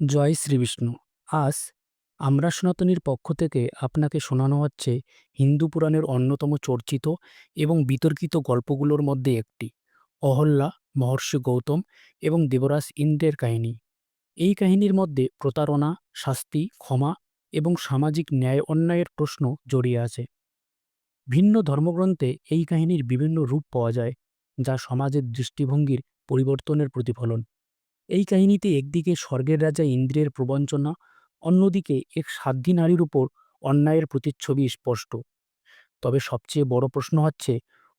জয় শ্রীবিষ্ণু। আজ আমরা সনাতনীর পক্ষ থেকে আপনাকে শোনানো হচ্ছে হিন্দু পুরাণের অন্যতম চর্চিত এবং বিতর্কিত গল্পগুলোর মধ্যে একটি, অহল্যা, মহর্ষি গৌতম এবং দেবরাজ ইন্দ্রের কাহিনী। এই কাহিনীর মধ্যে প্রতারণা, শাস্তি, ক্ষমা এবং সামাজিক ন্যায় অন্যায়ের প্রশ্ন জড়িয়ে আছে। ভিন্ন ধর্মগ্রন্থে এই কাহিনীর বিভিন্ন রূপ পাওয়া যায়, যা সমাজের দৃষ্টিভঙ্গির পরিবর্তনের প্রতিফলন। এই কাহিনীতে একদিকে স্বর্গের রাজা ইন্দ্রের প্রবঞ্চনা, অন্যদিকে এক সাধ্বী নারীর উপর অন্যায়ের প্রতিচ্ছবি স্পষ্ট। তবে সবচেয়ে বড় প্রশ্ন হচ্ছে,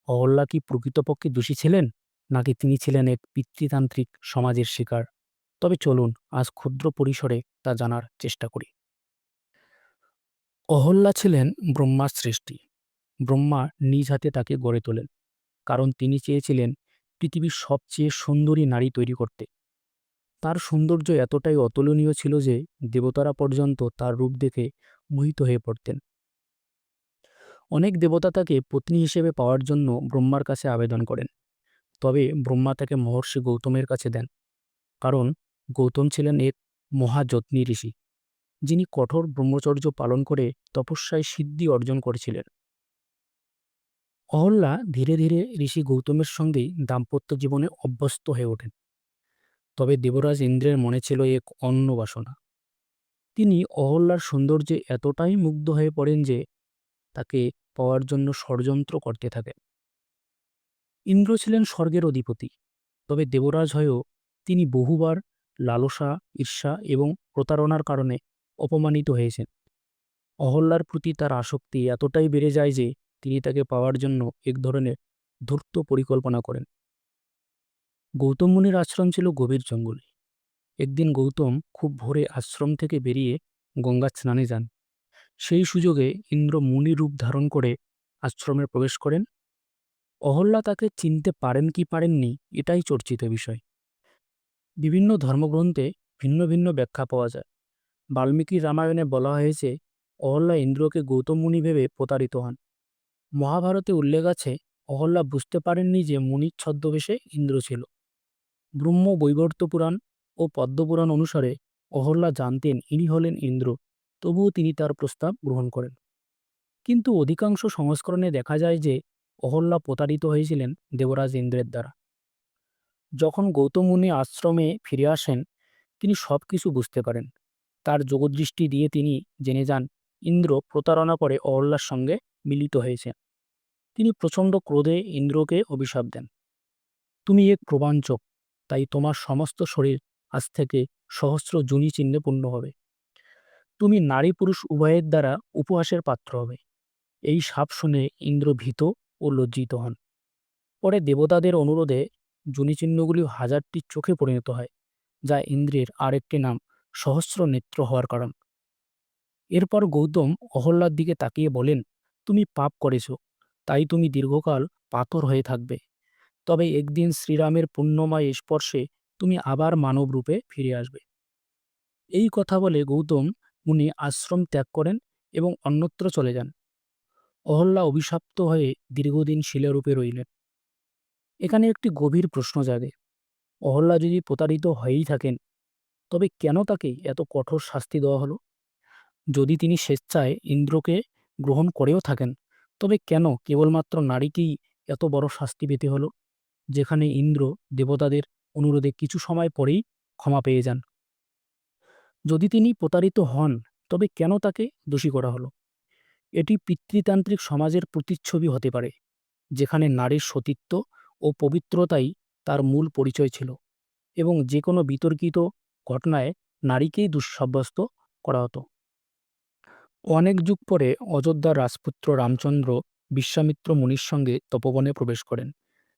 অহল্যা কি প্রকৃতপক্ষে দোষী ছিলেন, নাকি তিনি ছিলেন এক পিতৃতান্ত্রিক সমাজের শিকার? তবে চলুন, আজ ক্ষুদ্র পরিসরে তা জানার চেষ্টা করি। অহল্যা ছিলেন ব্রহ্মার সৃষ্টি। ব্রহ্মা নিজ হাতে তাকে গড়ে তোলেন, কারণ তিনি চেয়েছিলেন পৃথিবীর সবচেয়ে সুন্দরী নারী তৈরি করতে। তার সৌন্দর্য এতটাই অতুলনীয় ছিল যে দেবতারা পর্যন্ত তার রূপ দেখে মোহিত হয়ে পড়তেন। অনেক দেবতা তাকে পত্নী হিসেবে পাওয়ার জন্য ব্রহ্মার কাছে আবেদন করেন। তবে ব্রহ্মা তাকে মহর্ষি গৌতমের কাছে দেন। কারণ গৌতম ছিলেন এক মহাযত্নী ঋষি, যিনি কঠোর ব্রহ্মচর্য পালন করে তপস্যায় সিদ্ধি অর্জন করেছিলেন। অহল্যা ধীরে ধীরে ঋষি গৌতমের সঙ্গেই দাম্পত্য জীবনে অভ্যস্ত হয়ে ওঠেন। তবে দেবরাজ ইন্দ্রের মনে ছিল এক অন্য বাসনা। তিনি অহল্যার সৌন্দর্যে এতটাই মুগ্ধ হয়ে পড়েন যে তাকে পাওয়ার জন্য ষড়যন্ত্র করতে থাকেন ইন্দ্র ছিলেন স্বর্গের অধিপতি, তবে দেবরাজ হয়েও তিনি বহুবার লালসা, ঈর্ষা এবং প্রতারণার কারণে অপমানিত হয়েছেন। অহল্যার প্রতি তার আসক্তি এতটাই বেড়ে যায় যে তিনি তাকে পাওয়ার জন্য এক ধরনের ধূর্ত পরিকল্পনা করেন। গৌতম মুনির আশ্রম ছিল গভীর জঙ্গলে। একদিন গৌতম খুব ভোরে আশ্রম থেকে বেরিয়ে গঙ্গা স্নানে যান। সেই সুযোগে ইন্দ্র মুনি রূপ ধারণ করে আশ্রমে প্রবেশ করেন। অহল্যা তাকে চিনতে পারেন কি পারেননি এটাই চর্চিত বিষয়। বিভিন্ন ধর্মগ্রন্থে ভিন্ন ভিন্ন ব্যাখ্যা পাওয়া যায়। বাল্মীকি রামায়ণে বলা হয়েছে, অহল্যা ইন্দ্রকে গৌতম মুনি ভেবে প্রতারিত হন। মহাভারতে উল্লেখ আছে, অহল্যা বুঝতে পারেননি যে মুনির ছদ্মবেশে ইন্দ্র ছিল। ব্রহ্ম বৈবর্ত পুরাণ ও পদ্মপুরাণ অনুসারে অহল্যা জানতেন ইনি হলেন ইন্দ্র, তবুও তিনি তার প্রস্তাব গ্রহণ করেন। কিন্তু অধিকাংশ সংস্করণে দেখা যায় যে অহল্যা প্রতারিত হয়েছিলেন দেবরাজ ইন্দ্রের দ্বারা। যখন গৌতম মুনি আশ্রমে ফিরে আসেন, তিনি সব কিছু বুঝতে পারেন। তার যোগদৃষ্টি দিয়ে তিনি জেনে যান, ইন্দ্র প্রতারণা করে অহল্যার সঙ্গে মিলিত হয়েছে। তিনি প্রচণ্ড ক্রোধে ইন্দ্রকে অভিশাপ দেন। তুমি এক প্রবাঞ্চক তাই তোমার সমস্ত শরীর আজ থেকে সহস্র জুনি চিহ্নে পূর্ণ হবে। তুমি নারী পুরুষ উভয়ের দ্বারা উপহাসের পাত্র হবে। এই সাপ শুনে ইন্দ্র ভীত ও লজ্জিত হন। পরে দেবতাদের অনুরোধে জুনিচিহ্নগুলি হাজারটি চোখে পরিণত হয়, যা ইন্দ্রের আরেকটি নাম সহস্র নেত্র হওয়ার কারণ। এরপর গৌতম অহল্যার দিকে তাকিয়ে বলেন, তুমি পাপ করেছ, তাই তুমি দীর্ঘকাল পাথর হয়ে থাকবে। তবে একদিন শ্রীরামের পুণ্যময় স্পর্শে তুমি আবার মানব রূপে ফিরে আসবে। এই কথা বলে গৌতম মুনি আশ্রম ত্যাগ করেন এবং অন্যত্র চলে যান। অহল্যা অভিশাপ্ত হয়ে দীর্ঘদিন শিলারূপে রইলেন। এখানে একটি গভীর প্রশ্ন জাগে। অহল্যা যদি প্রতারিত হয়েই থাকেন, তবে কেন তাকে এত কঠোর শাস্তি দেওয়া হলো? যদি তিনি স্বেচ্ছায় ইন্দ্রকে গ্রহণ করেও থাকেন, তবে কেন কেবলমাত্র নারীকেই এত বড় শাস্তি পেতে হলো? যেখানে ইন্দ্র দেবতাদের অনুরোধে কিছু সময় পরেই ক্ষমা পেয়ে যান। যদি তিনি প্রতারিত হন, তবে কেন তাকে দোষী করা হলো? এটি পিতৃতান্ত্রিক সমাজের প্রতিচ্ছবি হতে পারে, যেখানে নারীর সতীত্ব ও পবিত্রতাই তার মূল পরিচয় ছিল এবং যে কোনো বিতর্কিত ঘটনায় নারীকেই দুঃসাব্যস্ত করা হতো। অনেক যুগ পরে অযোধ্যার রাজপুত্র রামচন্দ্র বিশ্বামিত্র মুনির সঙ্গে তপবনে প্রবেশ করেন।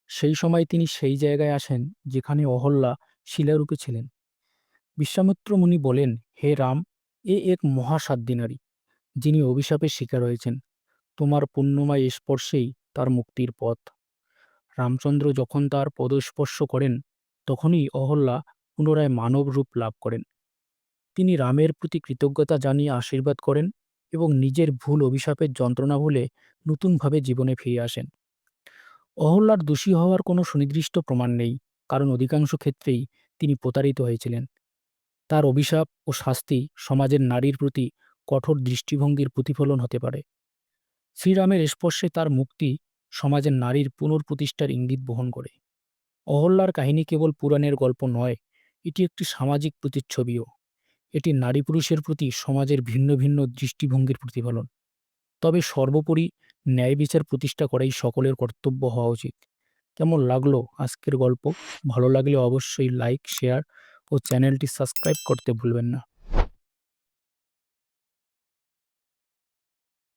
সেই সময় তিনি সেই জায়গায় আসেন যেখানে অহল্যা শিলারূপে ছিলেন। বিশ্বামিত্র মুনি বলেন, হে রাম, এ এক মহাসাধ্বী নারী, যিনি অভিশাপের শিকার হয়েছেন। তোমার পুণ্যময় স্পর্শেই তার মুক্তির পথ। রামচন্দ্র যখন তার পদস্পর্শ করেন, তখনই অহল্যা পুনরায় মানব রূপ লাভ করেন। তিনি রামের প্রতি কৃতজ্ঞতা জানিয়ে আশীর্বাদ করেন এবং নিজের ভুল অভিশাপের যন্ত্রণা ভুলে নতুনভাবে জীবনে ফিরে আসেন। অহল্যার দোষী হওয়ার কোনো সুনির্দিষ্ট প্রমাণ নেই, কারণ অধিকাংশ ক্ষেত্রেই তিনি প্রতারিত হয়েছিলেন। তার অভিশাপ ও শাস্তি সমাজের নারীর প্রতি কঠোর দৃষ্টিভঙ্গির প্রতিফলন হতে পারে। শ্রীরামের স্পর্শে তার মুক্তি সমাজের নারীর পুনর্প্রতিষ্ঠার ইঙ্গিত বহন করে। অহল্যার কাহিনী কেবল পুরাণের গল্প নয়, এটি একটি সামাজিক প্রতিচ্ছবিও। এটি নারী পুরুষের প্রতি সমাজের ভিন্ন ভিন্ন দৃষ্টিভঙ্গির প্রতিফলন। তবে সর্বোপরি ন্যায় বিচার প্রতিষ্ঠা করাই সকলের কর্তব্য হওয়া উচিত। কেমন লাগল আজকের গল্প? ভালো লাগলে অবশ্যই লাইক শেয়ার ও চ্যানেলটি সাবস্ক্রাইব করতে ভুলবেন না।